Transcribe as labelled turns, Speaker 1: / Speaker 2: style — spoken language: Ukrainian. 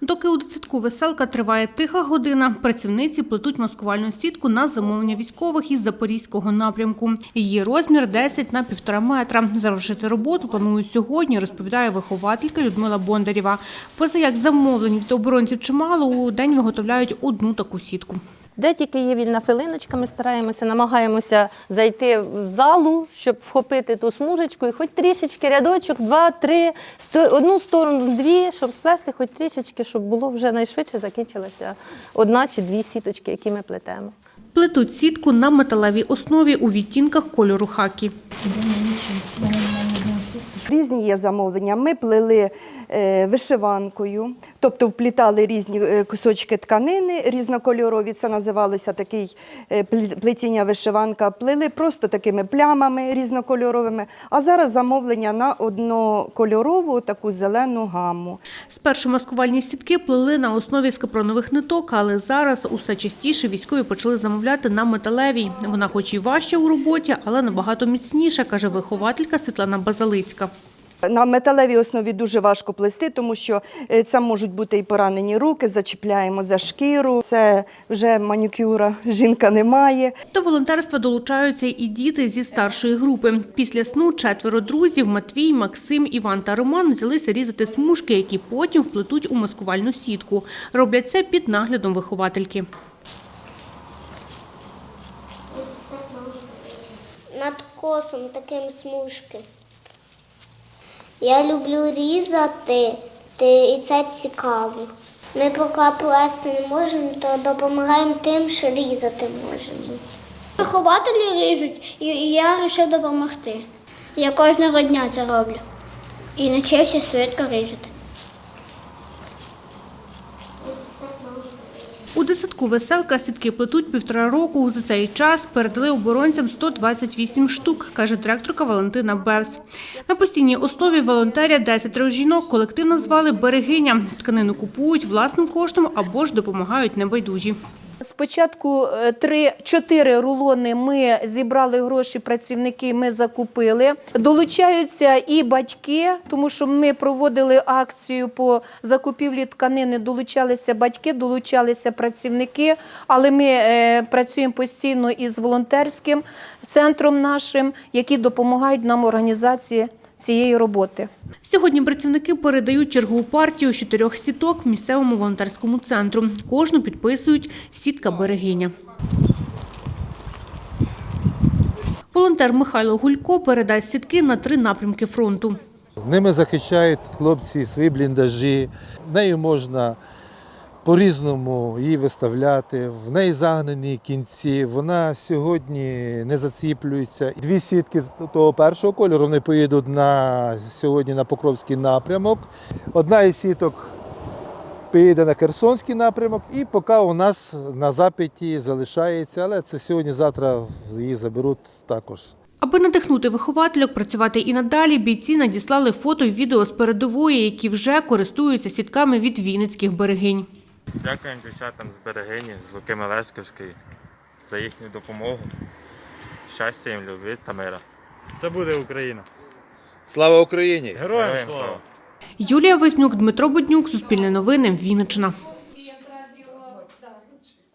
Speaker 1: Доки у дитсадку веселка триває тиха година, працівниці плетуть маскувальну сітку на замовлення військових із запорізького напрямку. Її розмір 10 на півтора метра. Завершити роботу планують сьогодні, розповідає вихователька Людмила Бондарєва. Поза як замовлень від оборонців чимало, у день виготовляють одну таку сітку.
Speaker 2: Де тільки є вільна хвилиночка, ми стараємося, намагаємося зайти в залу, щоб вхопити ту смужечку і хоч трішечки рядочок, два, три, сто- одну сторону, дві, щоб сплести хоч трішечки, щоб було вже найшвидше закінчилася одна чи дві сіточки, які ми плетемо.
Speaker 1: Плетуть сітку на металевій основі у відтінках кольору хакі.
Speaker 3: Різні є замовлення. Ми плели е, вишиванкою, тобто вплітали різні е, кусочки тканини різнокольорові. Це називалося такий е, плетіння вишиванка. Плели просто такими плямами різнокольоровими. А зараз замовлення на однокольорову таку зелену гаму.
Speaker 1: Спершу маскувальні сітки плели на основі скапронових ниток, але зараз усе частіше військові почали замовляти на металевій. Вона хоч і важча у роботі, але набагато міцніша, каже вихователька Світлана Базалицька.
Speaker 3: На металевій основі дуже важко плести, тому що це можуть бути і поранені руки, зачіпляємо за шкіру. Це вже манікюра жінка не має.
Speaker 1: До волонтерства долучаються і діти зі старшої групи. Після сну четверо друзів Матвій, Максим, Іван та Роман взялися різати смужки, які потім вплетуть у маскувальну сітку. Роблять це під наглядом виховательки.
Speaker 4: над косом таким смужки. Я люблю різати, і це цікаво. Ми поки плести не можемо, то допомагаємо тим, що різати можемо. Вихователі ріжуть, і я вирішив допомогти. Я кожного дня це роблю. І навчився швидко різати.
Speaker 1: У дитсадку «Веселка» сітки плетуть півтора року. За цей час передали оборонцям 128 штук, каже директорка Валентина Бевс. На постійній основі волонтеря 10 жінок колективно звали «Берегиня». Тканину купують власним коштом або ж допомагають небайдужі.
Speaker 5: Спочатку 3-4 рулони ми зібрали гроші, працівники ми закупили. Долучаються і батьки, тому що ми проводили акцію по закупівлі тканини. Долучалися батьки, долучалися працівники, але ми е, працюємо постійно із волонтерським центром нашим, які допомагають нам організації цієї роботи.
Speaker 1: Сьогодні працівники передають чергову партію з чотирьох сіток місцевому волонтерському центру. Кожну підписують «Сітка Берегиня». Волонтер Михайло Гулько передасть сітки на три напрямки фронту.
Speaker 6: Ними захищають хлопці свої бліндажі. Нею можна по-різному її виставляти. В неї загнані кінці. Вона сьогодні не заціплюється. Дві сітки з того першого кольору вони поїдуть на сьогодні на Покровський напрямок. Одна із сіток поїде на Херсонський напрямок, і поки у нас на запиті залишається, але це сьогодні-завтра її заберуть також.
Speaker 1: Аби надихнути виховательок працювати і надалі, бійці надіслали фото і відео з передової, які вже користуються сітками від вінницьких берегинь.
Speaker 7: Дякуємо дівчатам з берегині, з Луки Мелешківської за їхню допомогу. Щастя їм, любви та мира.
Speaker 8: Все буде Україна.
Speaker 6: Слава Україні!
Speaker 8: Героям
Speaker 7: Героям
Speaker 8: слава!
Speaker 7: слава!
Speaker 1: Юлія Вознюк, Дмитро Буднюк, Суспільне новини, Вінниччина.